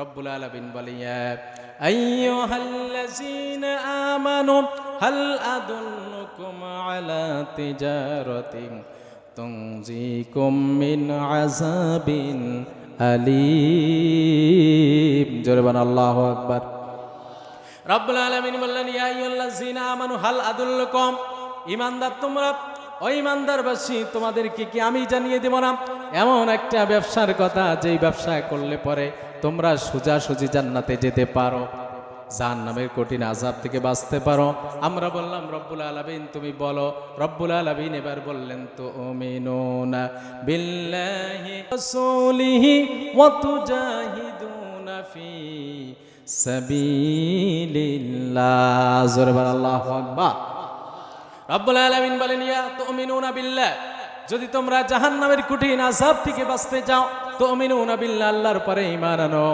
রব্বুল আলামিন বলিয়া আইয়ুহাল্লাযীনা আমানু, হাল আদুল্লুকুম আলা তিজারাতিন তুনজিকুম মিন আযাবিন আলীম। জোরে বান আল্লাহু আকবার। রব্বুল আলামিন বললেন ইয়া আইয়ুহাল্লাযীনা আমানু, হাল আদুল্লুকুম, ঈমানদার তোমরা ও ঈমানদারবাসী তোমাদেরকে কি আমি জানিয়ে দেব না? এমন একটা ব্যবসার কথা যেই ব্যবসা করলে পরে তোমরা সোজাসুজি জান্নাতে যেতে পারো। জাহান নামের কঠিন আজাব থেকে বাঁচতে পারো। আমরা বললাম, রব্বুল আলামিন, তুমি বলো, রব্বুল আলামিন এবার বললেন তো ওমিনুনা বিল্লাহি ফি রব্বুল আলামিন বলেন, ইয়া তুমিনুনা বিল্লাহ, যদি তোমরা জাহান্নামের কঠিন আযাব থেকে বাঁচতে চাও, তুমিনুনা বিল্লাহ, আল্লাহর পরে ঈমান আনো,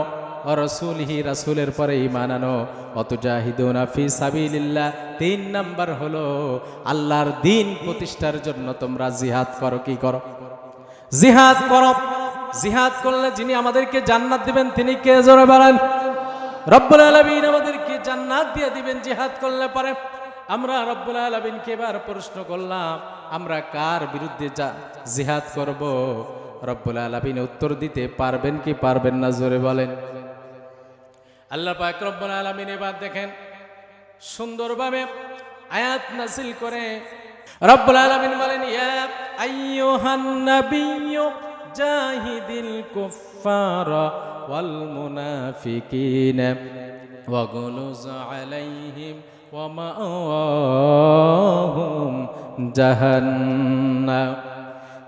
ও রাসূলিহি, রাসূলের পরে ঈমান আনো, অতুজাহিদুনা ফি সাবিলিল্লাহ। তিন নাম্বার হলো, আল্লাহর দিন প্রতিষ্ঠার জন্য তোমরা জিহাদ করো, কি করো? জিহাদ করো। জিহাদ করলে যিনি আমাদেরকে জান্নাত দিবেন, তিনি কে? জোরে বলেন। রব্বুল আলামিন আমাদেরকে জান্নাত দিয়ে দিবেন, জিহাদ করলে পরে আমরা রব্বুল আলমিনকে এবার প্রশ্ন করলাম, আমরা কার বিরুদ্ধে যা জিহাদ করব? রব্বুল আলমিন উত্তর দিতে পারবেন কি পারবেন না জোরে বলেন। আল্লাহ পাক রব্বুল আলমিন এবার দেখেন, সুন্দরভাবে আয়াত নাসিল করে, রব্বুল আলমিন বলেন জাহিদিল কুফফারা ওয়াল মুনাফিকিনা ওয়াগলুজ আলাইহিম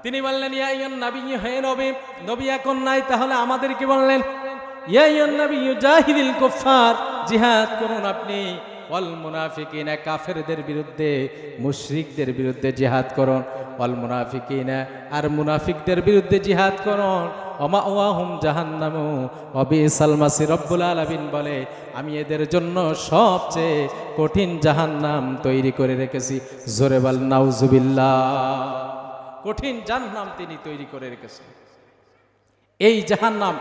তিনি বললেন, ইয়া আইয়ুন নবী হে নবী নবী এখন নাই, তাহলে আমাদের কি বললেন, ইয়া আইয়ুন নবী জাহিদিল কুফার জিহাদ করুন আপনি। ওয়াল মুনাফিকিনা, কাফেরদের বিরুদ্ধে, মুশরিকদের বিরুদ্ধে জিহাদ করুন। ওয়াল মুনাফিকিনা, আর মুনাফিকদের বিরুদ্ধে জিহাদ করুন। অমা ওয়াহুম জাহান্নামু অবিসাল মাসি রব্বুল আলামিন বলে, আমি এদের জন্য সবচেয়ে কঠিন জাহান্নাম তৈরি করে রেখেছি। জোরে বল, নাউজুবিল্লাহ। কঠিন জাহান্নাম তিনি তৈরি করে রেখেছেন। এই জাহান্নাম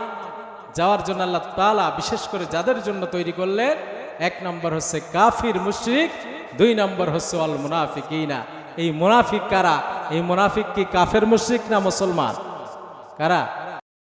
যাওয়ার জন্য আল্লাহ তাআলা বিশেষ করে যাদের জন্য তৈরি করলেন এক নম্বর হচ্ছে কাফির মুশরিক, দুই নম্বর হচ্ছে অল মুনাফিক না এই মুনাফিক কারা? এই মুনাফিক কি কাফের মুশরিক না মুসলমান? কারা?